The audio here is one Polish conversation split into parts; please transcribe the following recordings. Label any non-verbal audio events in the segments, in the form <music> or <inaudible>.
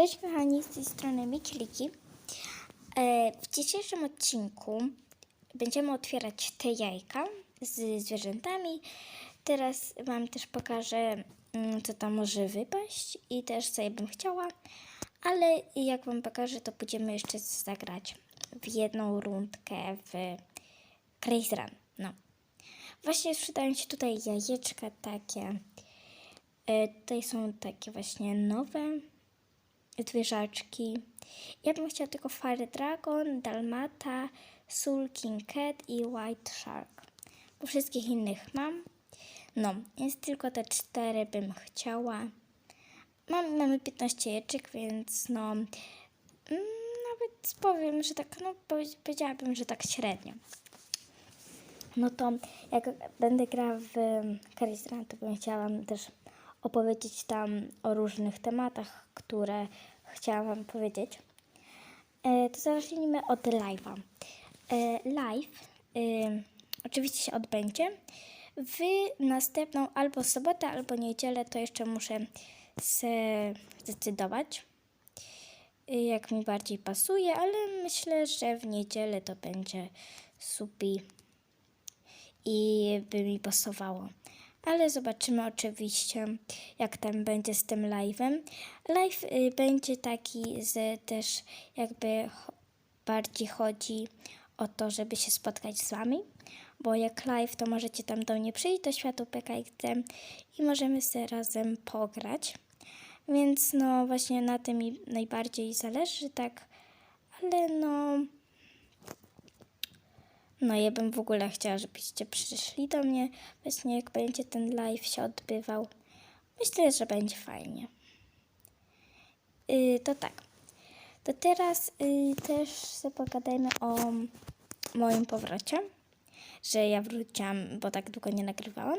Cześć kochani, z tej strony Mikiliki. E, W dzisiejszym odcinku będziemy otwierać te jajka z zwierzętami. Teraz Wam też pokażę, mm, co tam może wypaść i też co ja bym chciała. Ale jak Wam pokażę, to będziemy jeszcze zagrać w jedną rundkę w Crazy Run. No. Właśnie sprzedają się tutaj jajeczka takie. E, Tutaj są takie właśnie nowe zwierzaczki. Ja bym chciała tylko Fire Dragon, Dalmata, Soul King Cat i White Shark. Bo wszystkich innych mam. No, jest tylko te cztery bym chciała. Mam, mamy 15 jeczek, więc no mm, nawet powiem, że tak, no powie- powiedziałabym, że tak średnio. No to jak będę grała w Karisran, to bym chciała też opowiedzieć tam o różnych tematach, które chciałam wam powiedzieć. E, to zacznijmy od live'a. E, live e, oczywiście się odbędzie w następną albo sobotę, albo niedzielę, to jeszcze muszę zdecydować y, jak mi bardziej pasuje, ale myślę, że w niedzielę to będzie supi i by mi pasowało. Ale zobaczymy oczywiście, jak tam będzie z tym live'em. Live y, będzie taki, że też jakby bardziej chodzi o to, żeby się spotkać z wami, bo jak live, to możecie tam do mnie przyjść do światu PKXD i możemy sobie razem pograć. Więc no właśnie na tym mi najbardziej zależy, tak, ale no... No ja bym w ogóle chciała, żebyście przyszli do mnie, właśnie jak będzie ten live się odbywał. Myślę, że będzie fajnie. Yy, to tak. To teraz yy, też sobie pogadajmy o moim powrocie, że ja wróciłam, bo tak długo nie nagrywałam.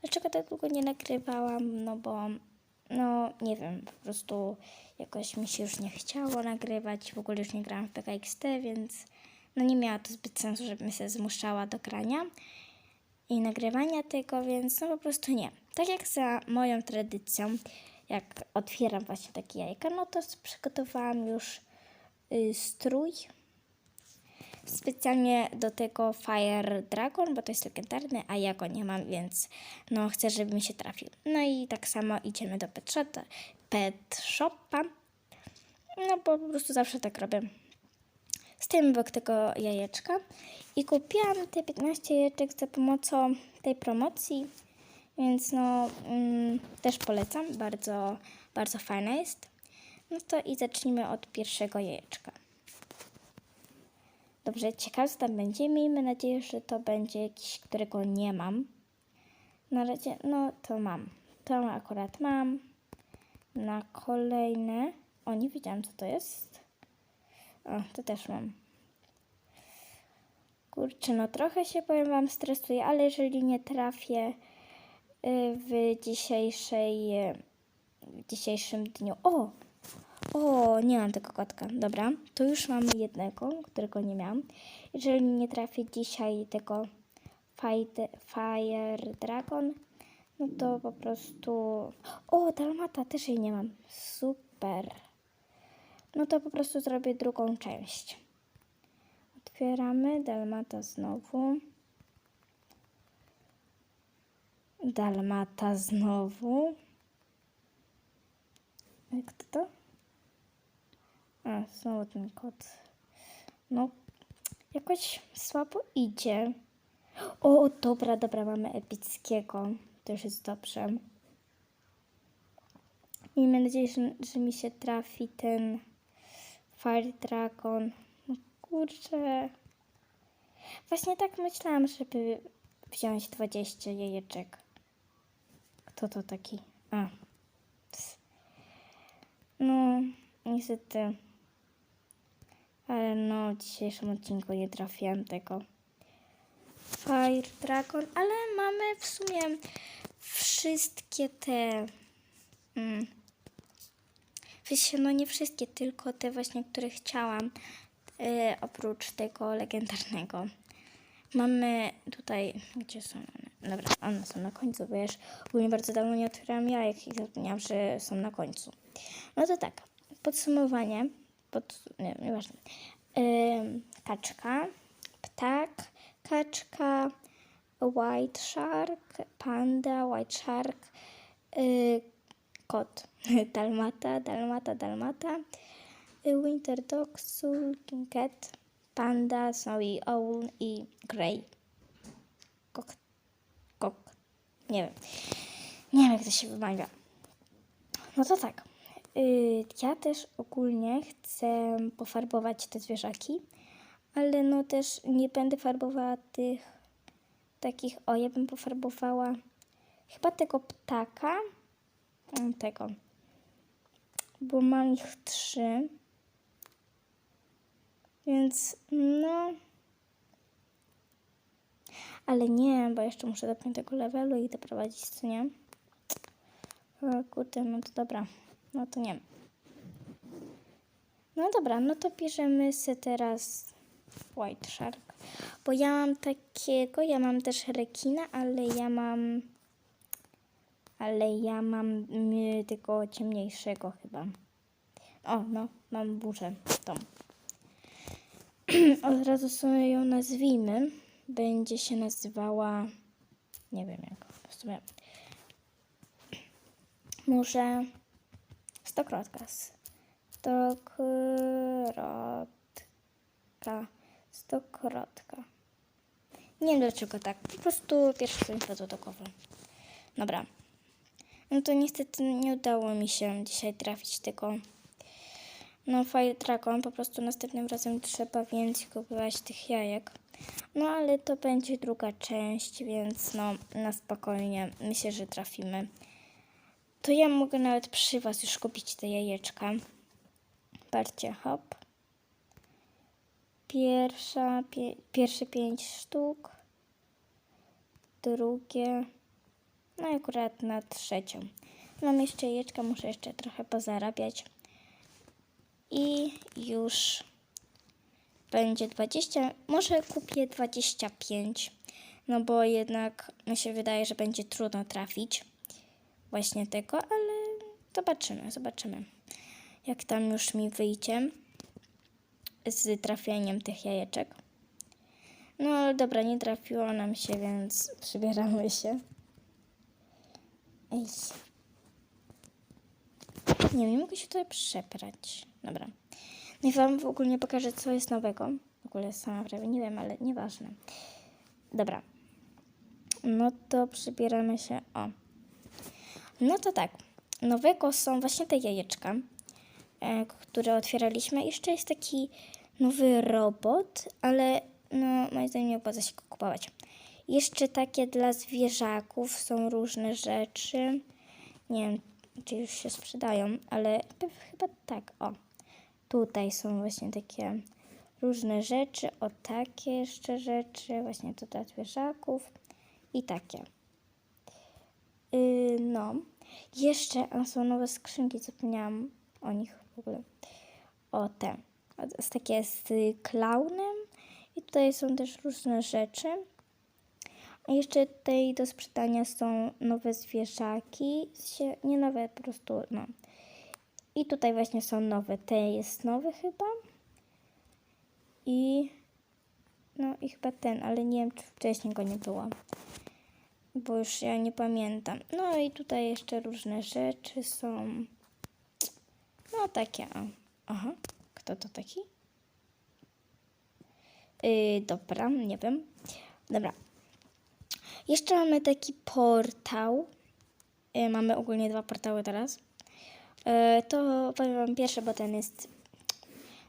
Dlaczego tak długo nie nagrywałam? No bo, no nie wiem, po prostu jakoś mi się już nie chciało nagrywać, w ogóle już nie grałam w PKXT, więc no nie miało to zbyt sensu, żebym się zmuszała do grania i nagrywania tego, więc no po prostu nie. Tak jak za moją tradycją, jak otwieram właśnie takie jajka, no to przygotowałam już y, strój specjalnie do tego Fire Dragon, bo to jest legendarny, a ja go nie mam, więc no chcę, żeby mi się trafił. No i tak samo idziemy do Pet pet shopa. No bo po prostu zawsze tak robię. Stoimy obok tego jajeczka i kupiłam te 15 jajeczek za pomocą tej promocji, więc no mm, też polecam, bardzo, bardzo fajna jest. No to i zacznijmy od pierwszego jajeczka. Dobrze, ciekawe co tam będzie. Miejmy nadzieję, że to będzie jakiś, którego nie mam. Na razie, no to mam. To akurat mam. Na kolejne. O, nie wiedziałam co to jest. O, to też mam. Kurczę, no trochę się powiem Wam stresuję, ale jeżeli nie trafię y, w dzisiejszej, y, w dzisiejszym dniu. O! O, nie mam tego kotka. Dobra, to już mamy jednego, którego nie miałam. Jeżeli nie trafię dzisiaj tego Fire Dragon, no to po prostu... O, Dalmata też jej nie mam. Super. No to po prostu zrobię drugą część. Otwieramy Dalmata znowu. Dalmata znowu. Jak to to? A, znowu ten kot. No, jakoś słabo idzie. O, dobra, dobra, mamy epickiego. To już jest dobrze. Miejmy nadzieję, że, że mi się trafi ten Fire Dragon. No kurczę. Właśnie tak myślałam, żeby wziąć 20 jajeczek. Kto to taki? A. Ps. No, niestety. Ale no, w dzisiejszym odcinku nie trafiłam tego Fire Dragon, ale mamy w sumie wszystkie te. Mm, sensie, no nie wszystkie, tylko te właśnie, które chciałam, e, oprócz tego legendarnego. Mamy tutaj, gdzie są one? Dobra, one są na końcu, wiesz, ogólnie bardzo dawno nie otwierałam jajek i zapomniałam, że są na końcu. No to tak, podsumowanie. Pod, nie, nieważne. Ym, kaczka, ptak, kaczka, white shark, panda, white shark, y, kot, <laughs> dalmata, dalmata, dalmata, y, winter dog, sulking cat, panda, snowy owl i grey. Kok, kok, nie wiem. Nie wiem, jak to się wymawia. No to tak. Y, Ja też ogólnie chcę pofarbować te zwierzaki, ale no też nie będę farbowała tych takich. O, ja bym pofarbowała chyba tego ptaka. Tego. Bo mam ich trzy. Więc no. Ale nie, bo jeszcze muszę do piątego levelu ich doprowadzić, co nie? Kurde, no to dobra. No to nie. No dobra, no to bierzemy sobie teraz White Shark. Bo ja mam takiego, ja mam też rekina, ale ja mam... Ale ja mam mm, tego ciemniejszego chyba. O, no, mam burzę tą. <clears throat> Od razu sobie ją nazwijmy. Będzie się nazywała... Nie wiem jak. W sumie... Może... Stokrotka. Stokrotka. Stokrotka. Nie wiem dlaczego tak. Po prostu padło do głowy. Dobra. No to niestety nie udało mi się dzisiaj trafić tego. No Fire Dragon, po prostu następnym razem trzeba więcej kupować tych jajek. No ale to będzie druga część, więc no na spokojnie. Myślę, że trafimy. To ja mogę nawet przy Was już kupić te jajeczka. Patrzcie, hop. Pierwsza, pie, pierwsze pięć sztuk. Drugie. No i akurat na trzecią. Mam jeszcze jajeczka, muszę jeszcze trochę pozarabiać. I już będzie 20. Może kupię 25. No bo jednak mi się wydaje, że będzie trudno trafić właśnie tego, ale zobaczymy, zobaczymy. Jak tam już mi wyjdzie z trafieniem tych jajeczek. No ale dobra, nie trafiło nam się, więc przybieramy się. Ej. Nie wiem, mogę się tutaj przeprać. Dobra. No i wam w ogóle nie pokażę, co jest nowego. W ogóle sama prawie nie wiem, ale nieważne. Dobra. No to przybieramy się. O. No to tak. Nowego są właśnie te jajeczka, e, które otwieraliśmy. Jeszcze jest taki nowy robot, ale no moim zdaniem nie opłaca się go kupować. Jeszcze takie dla zwierzaków są różne rzeczy. Nie wiem, czy już się sprzedają, ale chyba tak. O, tutaj są właśnie takie różne rzeczy. O, takie jeszcze rzeczy. Właśnie to dla zwierzaków i takie. Yy, no. Jeszcze są nowe skrzynki, zapomniałam o nich w ogóle. O te. O, to jest takie z klaunem. I tutaj są też różne rzeczy. Jeszcze tutaj do sprzedania są nowe zwierzaki. Nie nowe, po prostu no. I tutaj właśnie są nowe. Te jest nowy chyba. I no i chyba ten, ale nie wiem, czy wcześniej go nie było bo już ja nie pamiętam. No i tutaj jeszcze różne rzeczy są. No takie. Aha, kto to taki? Yy, dobra, nie wiem. Dobra. Jeszcze mamy taki portal. Yy, mamy ogólnie dwa portały teraz. Yy, to powiem wam pierwszy, bo ten jest,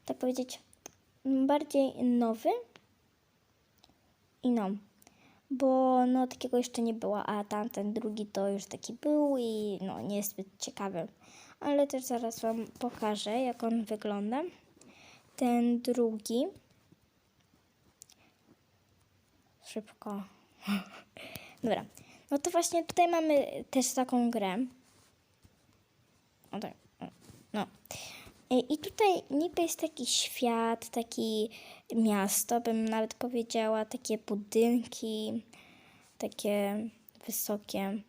tak powiedzieć, bardziej nowy. I no, bo no takiego jeszcze nie było, a tamten drugi to już taki był i no nie jest ciekawy. Ale też zaraz Wam pokażę, jak on wygląda. Ten drugi. Szybko. Dobra. No to właśnie tutaj mamy też taką grę. O tak. No. I tutaj niby jest taki świat, taki miasto, bym nawet powiedziała, takie budynki, takie wysokie.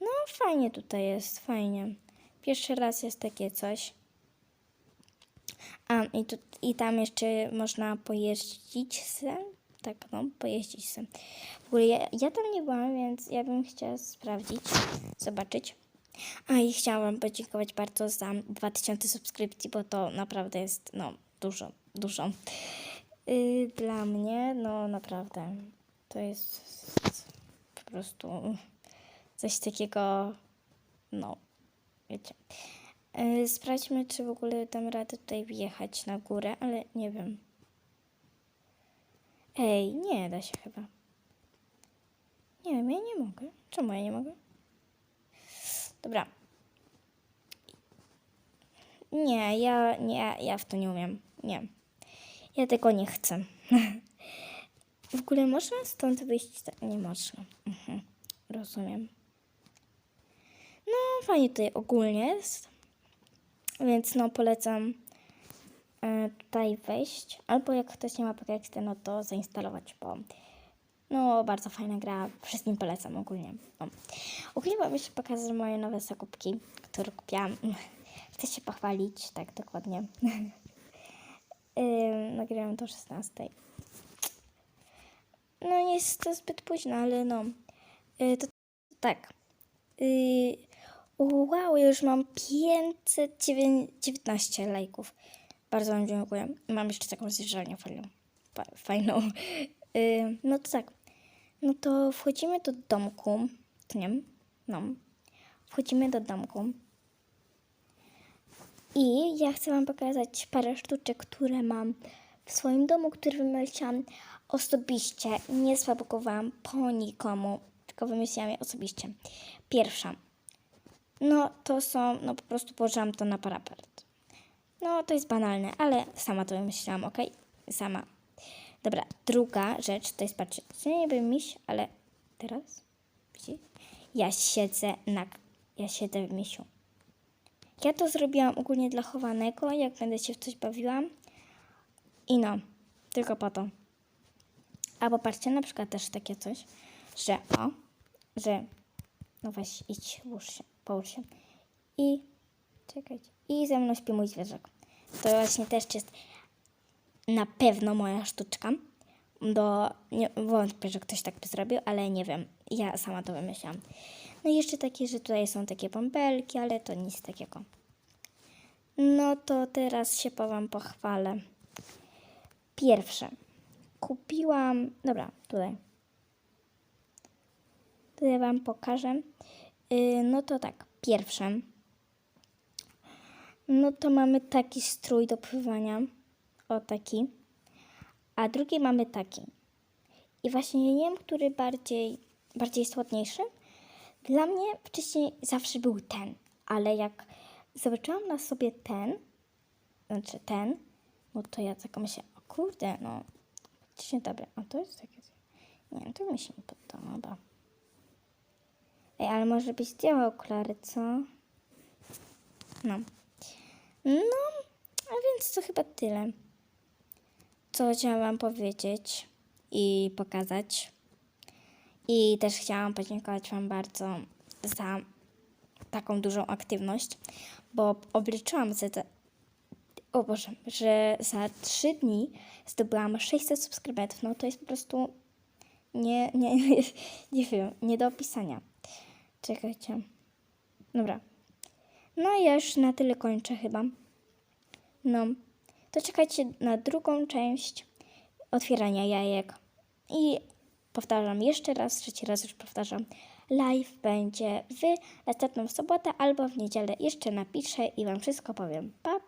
No fajnie tutaj jest, fajnie. Pierwszy raz jest takie coś. A, i, tu, i tam jeszcze można pojeździć se. Tak, no, pojeździć se. W ogóle ja, ja tam nie byłam, więc ja bym chciała sprawdzić, zobaczyć. A i chciałam podziękować bardzo za 2000 subskrypcji, bo to naprawdę jest, no, dużo, dużo. Yy, dla mnie, no, naprawdę, to jest po prostu coś takiego, no, wiecie. Yy, sprawdźmy, czy w ogóle dam radę tutaj wjechać na górę, ale nie wiem. Ej, nie da się chyba. Nie wiem, ja nie mogę. Czemu ja nie mogę? Dobra. Nie, ja, nie, ja w to nie umiem. Nie. Ja tego nie chcę. <laughs> w ogóle można stąd wyjść? Tak, Nie można. Mhm. Rozumiem. No, fajnie tutaj ogólnie jest. Więc no, polecam tutaj wejść. Albo jak ktoś nie ma PKXD, no to zainstalować, bo no, bardzo fajna gra. Wszystkim polecam ogólnie. No. Ogólnie wam jeszcze pokazać moje nowe zakupki, które kupiłam. Chcę się pochwalić, tak dokładnie. <laughs> Ym, Nagrywam to o 16. No nie jest to zbyt późno, ale no. Y, to tak. Y, wow, już mam 519 lajków. Bardzo Wam dziękuję. Mam jeszcze taką zjeżdżalnię fajną. fa- fajną. Y, no to tak. No to wchodzimy do domku. Nie wiem. No. Wchodzimy do domku. I ja chcę Wam pokazać parę sztuczek, które mam w swoim domu, które wymyśliłam osobiście. Nie sfabrykovałam po nikomu, tylko wymyśliłam je osobiście. Pierwsza. No to są, no po prostu położyłam to na parapet. No to jest banalne, ale sama to wymyśliłam, ok? Sama. Dobra, druga rzecz to jest, patrzcie, to nie wiem miś, ale teraz, widzicie? Ja siedzę na, ja siedzę w misiu. Ja to zrobiłam ogólnie dla chowanego, jak będę się w coś bawiłam. I no, tylko po to. A popatrzcie, na przykład też takie coś, że o, że no weź idź, połóż się. I czekajcie. I ze mną śpi mój zwierzak. To właśnie też jest na pewno moja sztuczka. Bo nie, wątpię, że ktoś tak by zrobił, ale nie wiem. Ja sama to wymyśliłam. No i jeszcze takie, że tutaj są takie bąbelki, ale to nic takiego. No to teraz się po Wam pochwalę. Pierwsze. Kupiłam... Dobra, tutaj. Tutaj Wam pokażę. Yy, no to tak, pierwsze. No to mamy taki strój do pływania. O taki. A drugi mamy taki. I właśnie nie wiem, który bardziej, bardziej jest ładniejszy. Dla mnie wcześniej zawsze był ten, ale jak zobaczyłam na sobie ten, znaczy ten, no to ja tak myślę, o kurde, no faktycznie dobre. A to jest takie, nie to mi się nie podoba. Ej, ale może byś zdjęła okulary, co? No. No, a więc to chyba tyle. Co chciałam powiedzieć i pokazać. I też chciałam podziękować Wam bardzo za taką dużą aktywność, bo obliczyłam, te, o Boże, że za 3 dni zdobyłam 600 subskrybentów. No to jest po prostu nie, nie, nie, <laughs> nie wiem, nie do opisania. Czekajcie. Dobra. No i już na tyle kończę chyba. No, to czekajcie na drugą część otwierania jajek. I powtarzam jeszcze raz, trzeci raz już powtarzam. Live będzie w następną sobotę albo w niedzielę. Jeszcze napiszę i Wam wszystko powiem. Pa!